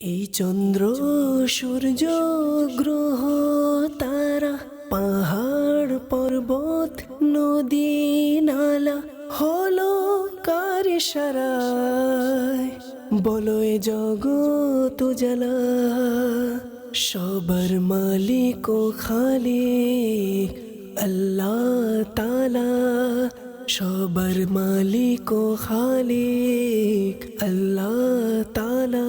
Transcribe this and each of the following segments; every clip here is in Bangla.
এই চন্দ্র সূর্য গ্রহ তারা পাহাড় পর্বত, নদী, নালা হলো কার সারায়। বলো এ জগৎ জ্বালা সবার মালিক ও খালিক আল্লাহ তালা সবার মালিক ও খালিক আল্লাহ তালা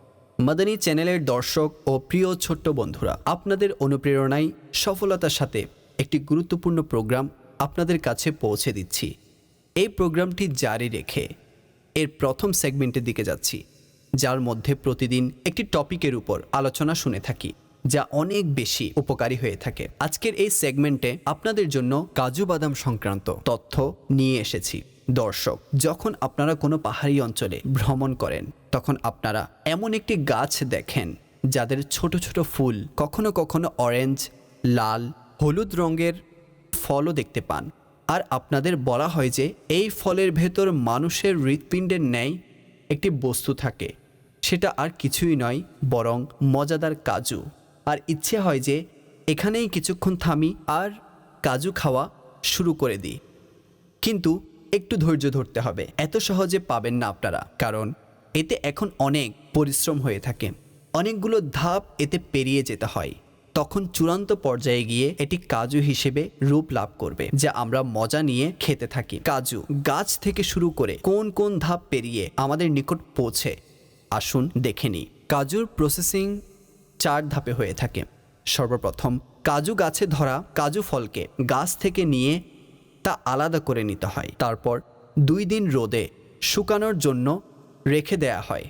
মাদানী চ্যানেলের দর্শক ও প্রিয় ছোট্ট বন্ধুরা, আপনাদের অনুপ্রেরণায় সফলতার সাথে একটি গুরুত্বপূর্ণ প্রোগ্রাম আপনাদের কাছে পৌঁছে দিচ্ছি। এই প্রোগ্রামটি জারি রেখে এর প্রথম সেগমেন্টের দিকে যাচ্ছি, যার মধ্যে প্রতিদিন একটি টপিকের উপর আলোচনা শুনে থাকি, যা অনেক বেশি উপকারী হয়ে থাকে। আজকের এই সেগমেন্টে আপনাদের জন্য কাজু বাদাম সংক্রান্ত তথ্য নিয়ে এসেছি। দর্শক, যখন আপনারা কোনো পাহাড়ি অঞ্চলে ভ্রমণ করেন, তখন আপনারা এমন একটি গাছ দেখেন, যাদের ছোট ছোট ফুল, কখনো কখনো অরেঞ্জ লাল, হলুদ রঙের ফলও দেখতে পান। আর আপনাদের বলা হয় যে, এই ফলের ভেতর মানুষের হৃৎপিণ্ডের ন্যায় একটি বস্তু থাকে। সেটা আর কিছুই নয়, বরং মজাদার কাজু। আর ইচ্ছে হয় যে, এখানেই কিছুক্ষণ থামি আর কাজু খাওয়া শুরু করে দিই। কিন্তু একটু ধৈর্য ধরতে হবে। এত সহজে পাবেন না আপনারা, কারণ এতে এখন অনেক পরিশ্রম হয়ে থাকে। অনেকগুলো ধাপ এতে পেরিয়ে যেতে হয়। তখন চূড়ান্ত পর্যায়ে গিয়ে এটি কাজু হিসেবে রূপ লাভ করবে, যা আমরা মজা নিয়ে খেতে থাকি। কাজু, গাছ থেকে শুরু করে কোন কোন ধাপ পেরিয়ে আমাদের নিকট পৌঁছে, আসুন দেখে নিই। কাজুর প্রসেসিং চার ধাপে হয়ে থাকে। সর্বপ্রথম, কাজু গাছে ধরা কাজু ফলকে গাছ থেকে নিয়ে তা আলাদা করে নিতে হয়। তারপর দুই দিন রোদে শুকানোর জন্য রেখে দেয়া হয়।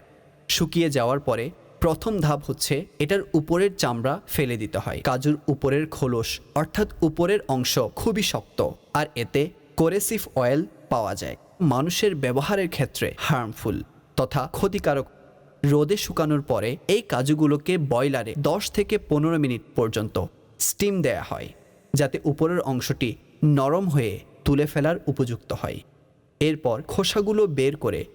শুকিয়ে যাওয়ার পরে প্রথম ধাপ হচ্ছে এটার উপরের চামড়া ফেলে দিতে হয়। কাজুর উপরের খোলস, অর্থাৎ উপরের অংশ খুবই শক্ত, আর এতে কোরেসিভ অয়েল পাওয়া যায়। মানুষের ব্যবহারের ক্ষেত্রে হার্মফুল তথা ক্ষতিকারক। রোদে শুকানোর পরে এই কাজুগুলোকে বয়লারে দশ থেকে পনেরো মিনিট পর্যন্ত স্টিম দেয়া হয়, যাতে উপরের অংশটি নরম হয়ে তুলে ফেলার উপযুক্ত হয়। এরপর খোসাগুলো বের করে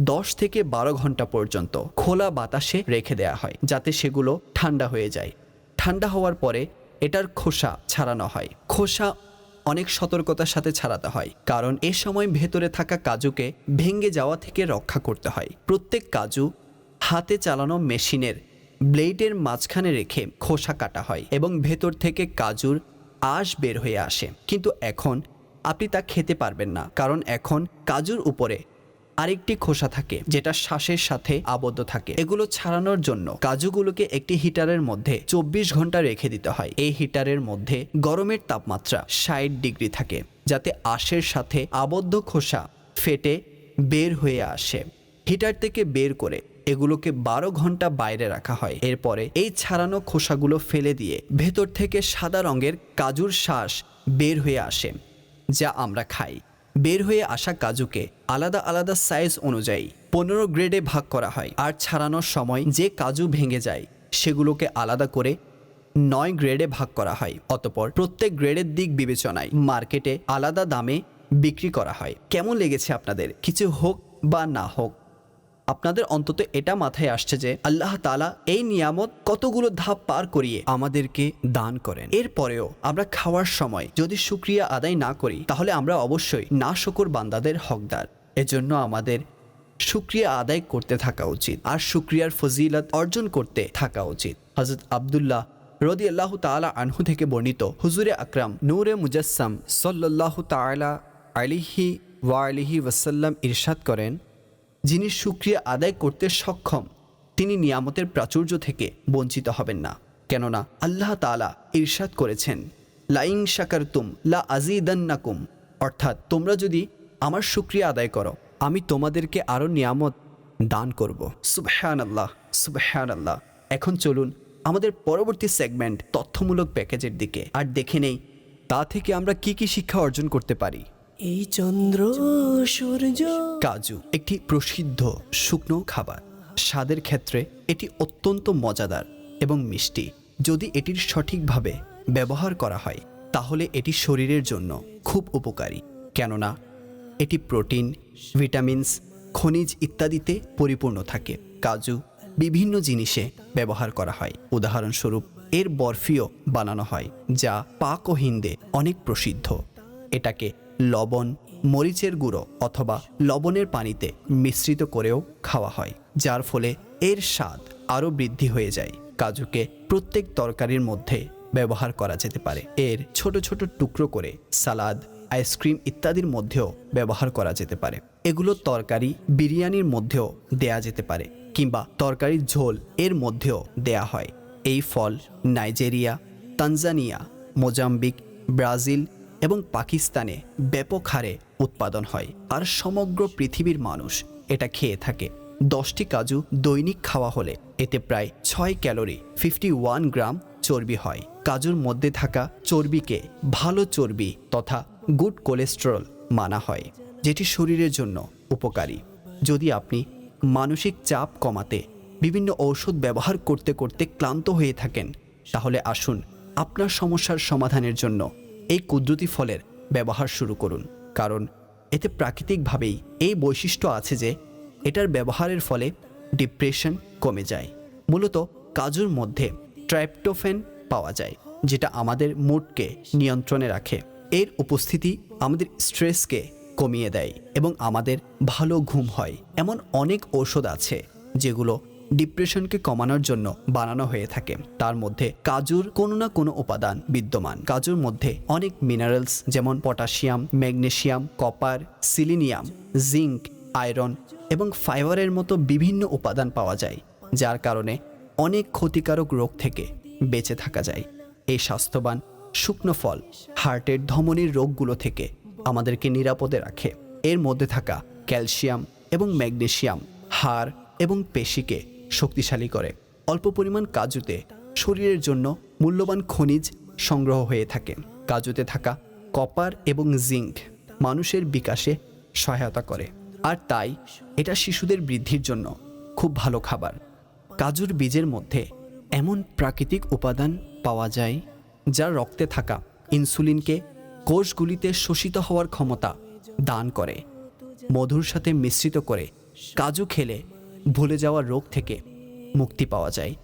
দশ থেকে বারো ঘণ্টা পর্যন্ত খোলা বাতাসে রেখে দেয়া হয়, যাতে সেগুলো ঠান্ডা হয়ে যায়। ঠান্ডা হওয়ার পরে এটার খোসা ছাড়ানো হয়। খোসা অনেক সতর্কতার সাথে ছাড়াতে হয়, কারণ এ সময় ভেতরে থাকা কাজুকে ভেঙে যাওয়া থেকে রক্ষা করতে হয়। প্রত্যেক কাজু হাতে চালানো মেশিনের ব্লেডের মাঝখানে রেখে খোসা কাটা হয় এবং ভেতর থেকে কাজুর আঁশ বের হয়ে আসে। কিন্তু এখন আপনি তা খেতে পারবেন না, কারণ এখন কাজুর উপরে আরেকটি খোসা থাকে, যেটা শ্বাসের সাথে আবদ্ধ থাকে। এগুলো ছাড়ানোর জন্য কাজুগুলোকে একটি হিটারের মধ্যে চব্বিশ ঘণ্টা রেখে দিতে হয়। এই হিটারের মধ্যে গরমের তাপমাত্রা ষাট ডিগ্রি থাকে, যাতে আঁশের সাথে আবদ্ধ খোসা ফেটে বের হয়ে আসে। হিটার থেকে বের করে এগুলোকে বারো ঘণ্টা বাইরে রাখা হয়। এরপরে এই ছাড়ানো খোসাগুলো ফেলে দিয়ে ভেতর থেকে সাদা রঙের কাজুর শ্বাস বের হয়ে আসে, যা আমরা খাই। বের হয়ে আসা কাজুকে আলাদা আলাদা সাইজ অনুযায়ী পনেরো গ্রেডে ভাগ করা হয়। আর ছাড়ানোর সময় যে কাজু ভেঙে যায়, সেগুলোকে আলাদা করে নয় গ্রেডে ভাগ করা হয়। অতপর প্রত্যেক গ্রেডের দিক বিবেচনায় মার্কেটে আলাদা দামে বিক্রি করা হয়। কেমন লেগেছে আপনাদের? কিছু হোক বা না হোক। আপনাদের অন্তত এটা মাথায় আসছে যে আল্লাহ তালা এই নিয়ামত কতগুলো ধাপ পার করিয়ে আমাদেরকে দান করেন। এরপরেও আমরা খাওয়ার সময় যদি সুক্রিয়া আদায় না করি, তাহলে আমরা অবশ্যই না শকর বান্দাদের হকদার। এজন্য আমাদের সুক্রিয়া আদায় করতে থাকা উচিত আর সুক্রিয়ার ফজিলত অর্জন করতে থাকা উচিত। হজরত আবদুল্লাহ রদি আল্লাহ তালা আনহু থেকে বর্ণিত হুজুরে আকরাম নূরে মুজাসসাম সল্লাহ তালা আলিহি ওয়া আলিহি ওয়াসাল্লাম ইরশাদ করেন যিনি সুক্রিয়া আদায় করতে সক্ষম, তিনি নিয়ামতের প্রাচুর্য থেকে বঞ্চিত হবেন না। কেননা আল্লাহ তালা ইরশাদ করেছেন, লাইং শাকারতুম লা আজিদান্নাকুম অর্থাৎ তোমরা যদি আমার সুক্রিয়া আদায় করো, আমি তোমাদেরকে আরও নিয়ামত দান করব। সুবহান আল্লাহ সুবহান আল্লাহ এখন চলুন আমাদের পরবর্তী সেগমেন্ট তথ্যমূলক প্যাকেজের দিকে। আর দেখে নেই, তা থেকে আমরা কি কি শিক্ষা অর্জন করতে পারি। এই চন্দ্র, সূর্য। কাজু, একটি প্রসিদ্ধ শুকনো খাবার। স্বাদের ক্ষেত্রে এটি অত্যন্ত মজাদার এবং মিষ্টি। যদি এটির সঠিকভাবে ব্যবহার করা হয়, তাহলে এটি শরীরের জন্য খুব উপকারী। কেননা, এটি প্রোটিন, ভিটামিনস, খনিজ ইত্যাদিতে পরিপূর্ণ থাকে। কাজু বিভিন্ন জিনিসে ব্যবহার করা হয়। উদাহরণস্বরূপ, এর বরফিও বানানো হয়, যা পাক ও হিন্দে অনেক প্রসিদ্ধ। এটাকে লবণ, মরিচের গুঁড়ো অথবা লবণের পানিতে মিশ্রিত করেও খাওয়া হয়, যার ফলে এর স্বাদ আরও বৃদ্ধি হয়ে যায়। কাজুকে প্রত্যেক তরকারির মধ্যে ব্যবহার করা যেতে পারে। এর ছোট ছোট টুকরো করে সালাদ, আইসক্রিম ইত্যাদির মধ্যেও ব্যবহার করা যেতে পারে। এগুলো তরকারি বিরিয়ানির মধ্যেও দেয়া যেতে পারে কিংবা তরকারির ঝোল এর মধ্যেও দেয়া হয়। এই ফল নাইজেরিয়া, তানজানিয়া, মোজাম্বিক, ব্রাজিল এবং পাকিস্তানে ব্যাপক হারে উৎপাদন হয়। আর সমগ্র পৃথিবীর মানুষ এটা খেয়ে থাকে। দশটি কাজু দৈনিক খাওয়া হলে এতে প্রায় ছয় ক্যালোরি ফিফটি ওয়ান গ্রাম চর্বি হয়। কাজুর মধ্যে থাকা চর্বিকে ভালো চর্বি তথা গুড কোলেস্টেরল মানা হয়, যেটি শরীরের জন্য উপকারী। যদি আপনি মানসিক চাপ কমাতে বিভিন্ন ঔষধ ব্যবহার করতে করতে ক্লান্ত হয়ে থাকেন, তাহলে আসুন আপনার সমস্যার সমাধানের জন্য এই কুদরতি ফলের ব্যবহার শুরু করুন, কারণ এতে প্রাকৃতিকভাবেই এই বৈশিষ্ট্য আছে যে এটার ব্যবহারের ফলে ডিপ্রেশন কমে যায়। মূলত কাজুর মধ্যে ট্রাইপ্টোফেন পাওয়া যায়, যেটা আমাদের মুডকে নিয়ন্ত্রণে রাখে। এর উপস্থিতি আমাদের স্ট্রেসকে কমিয়ে দেয় এবং আমাদের ভালো ঘুম হয়। এমন অনেক ঔষধ আছে যেগুলো ডিপ্রেশনকে কমানোর জন্য বানানো হয়ে থাকে। তার মধ্যে কাজুর কোনো না কোনো উপাদান বিদ্যমান। কাজুর মধ্যে অনেক মিনারেলস যেমন potassium magnesium copper selenium zinc iron এবং ফাইবারের মতো বিভিন্ন উপাদান পাওয়া যায়, যার কারণে অনেক ক্ষতিকারক রোগ থেকে বেঁচে থাকা যায়। এই স্বাস্থ্যবান, শুকনো ফল, হার্টের ধমনির রোগগুলো থেকে আমাদেরকে নিরাপদে রাখে। এর মধ্যে থাকা ক্যালসিয়াম এবং ম্যাগনেসিয়াম, হাড় এবং পেশিকে শক্তিশালী করে। অল্প পরিমাণ কাজুতে শরীরের জন্য মূল্যবান খনিজ সংগ্রহ হয়ে থাকে। কাজুতে থাকা কপার এবং জিঙ্ক মানুষের বিকাশে সহায়তা করে। আর তাই এটা শিশুদের বৃদ্ধির জন্য খুব ভালো খাবার। কাজুর বীজের মধ্যে এমন প্রাকৃতিক উপাদান পাওয়া যায় যা রক্তে থাকা ইনসুলিনকে কোষগুলিতে শোষিত হওয়ার ক্ষমতা দান করে। মধুর সাথে মিশ্রিত করে কাজু খেলে ভুলে যাওয়া রোগ থেকে মুক্তি পাওয়া যায়।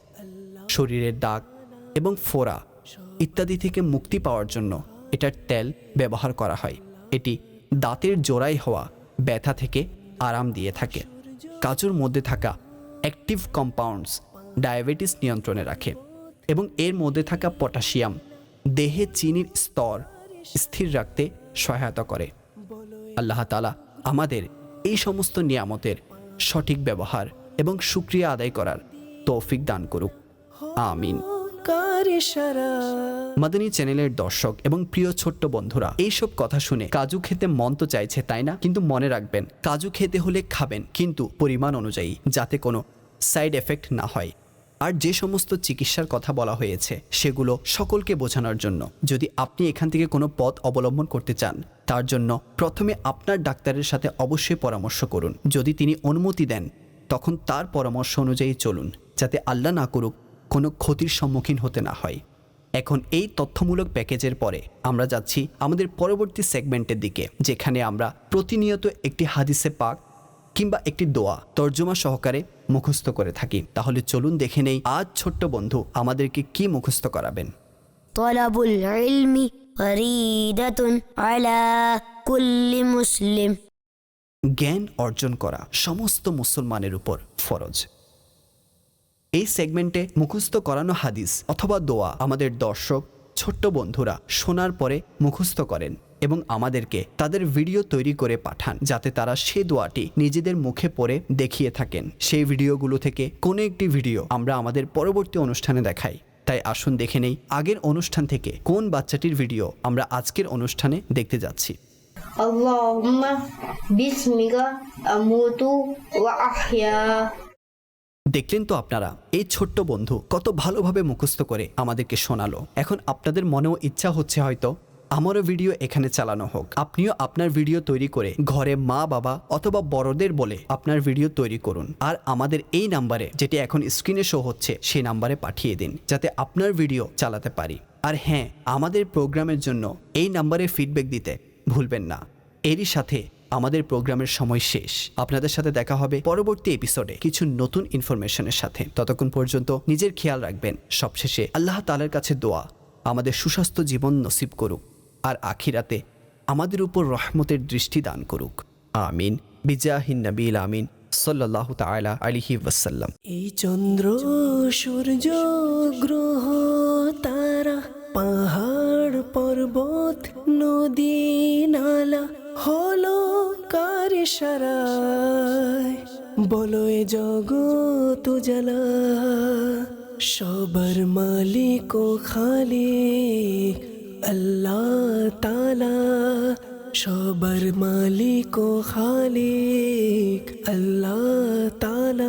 শরীরের দাগ এবং ফোড়া ইত্যাদি থেকে মুক্তি পাওয়ার জন্য এটার তেল ব্যবহার করা হয়। এটি দাঁতের জোড়াই হওয়া ব্যথা থেকে আরাম দিয়ে থাকে। কাজুর মধ্যে থাকা অ্যাক্টিভ কম্পাউন্ডস ডায়াবেটিস নিয়ন্ত্রণে রাখে এবং এর মধ্যে থাকা পটাশিয়াম দেহে চিনির স্তর স্থির রাখতে সহায়তা করে। আল্লাহ তালা আমাদের এই সমস্ত নিয়ামতের সঠিক ব্যবহার এবং সুক্রিয়া আদায় করার তৌফিক দান করুক। আমিন। মাদানী চ্যানেলের দর্শক এবং প্রিয় ছোট্ট বন্ধুরা এইসব কথা শুনে কাজু খেতে মন তো চাইছে তাই না? কিন্তু মনে রাখবেন কাজু খেতে হলে খাবেন কিন্তু পরিমাণ অনুযায়ী যাতে কোনো সাইড এফেক্ট না হয়। আর যে সমস্ত চিকিৎসার কথা বলা হয়েছে, সেগুলো সকলকে বোঝানোর জন্য। যদি আপনি এখান থেকে কোনো পথ অবলম্বন করতে চান, তার জন্য প্রথমে আপনার ডাক্তারের সাথে অবশ্যই পরামর্শ করুন। যদি তিনি অনুমতি দেন, তখন তার পরামর্শ অনুযায়ী চলুন, যাতে আল্লাহ না করুক কোনো ক্ষতির সম্মুখীন হতে না হয়। এখন এই তথ্যমূলক প্যাকেজের পরে আমরা যাচ্ছি আমাদের পরবর্তী সেগমেন্টের দিকে, যেখানে আমরা প্রতিনিয়ত একটি হাদিসে পাক কিংবা একটি দোয়া তর্জমা সহকারে মুখস্থ করে থাকি। তাহলে চলুন দেখে নেই আজ ছোট্ট বন্ধু আমাদেরকে কি মুখস্থ করাবেন। মুসলিম। জ্ঞান অর্জন করা সমস্ত মুসলমানের উপর ফরজ। এই সেগমেন্টে মুখস্থ করানো হাদিস অথবা দোয়া আমাদের দর্শক ছোট্ট বন্ধুরা শোনার পরে মুখস্থ করেন। এবং আমাদেরকে তাদের ভিডিও তৈরি করে পাঠান যাতে তারা সে দোয়াটি নিজেদের মুখে পড়ে দেখিয়ে থাকেন সেই ভিডিওগুলো থেকে কোনো একটি ভিডিও আমরা আমাদের পরবর্তী অনুষ্ঠানে দেখাই তাই আসুন দেখে নেই আগের অনুষ্ঠান থেকে কোন বাচ্চাটির ভিডিও আমরা আজকের অনুষ্ঠানে দেখতে যাচ্ছি اللهم باسمك أموت وأحيا দেখলেন তো আপনারা এই ছোট্ট বন্ধু কত ভালোভাবে মুখস্থ করে আমাদেরকে শোনালো এখন আপনাদের মনেও ইচ্ছা হচ্ছে হয়তো আমারও ভিডিও এখানে চালানো হোক। আপনিও আপনার ভিডিও তৈরি করে ঘরে মা, বাবা অথবা বড়দের বলে আপনার ভিডিও তৈরি করুন। আর আমাদের এই নাম্বারে যেটি এখন স্ক্রিনে শো হচ্ছে সেই নাম্বারে পাঠিয়ে দিন, যাতে আপনার ভিডিও চালাতে পারি। আর হ্যাঁ আমাদের প্রোগ্রামের জন্য এই নাম্বারে ফিডব্যাক দিতে ভুলবেন না। এরই সাথে আমাদের প্রোগ্রামের সময় শেষ। আপনাদের সাথে দেখা হবে পরবর্তী এপিসোডে কিছু নতুন ইনফরমেশনের সাথে। ততক্ষণ পর্যন্ত নিজের খেয়াল রাখবেন। সবশেষে আল্লাহ তালার কাছে দোয়া, আমাদের সুস্বাস্থ্য জীবন নসিব করুক। আর আখিরাতে আমাদের উপর রহমতের দৃষ্টি দান করুক। আমিন। বিজাহিন নবীল আমিন। সাল্লাহ তালা আলিহি ওয়াসাল্লাম। এই চন্দ্র সূর্য গ্রহ তারা পাহাড় পর্বত নদী নালা হলো কার সারায় বলো এ জগৎ সবার মালিক খালিক اللہ تعالی شوبر مالی کو خالق اللہ تعالی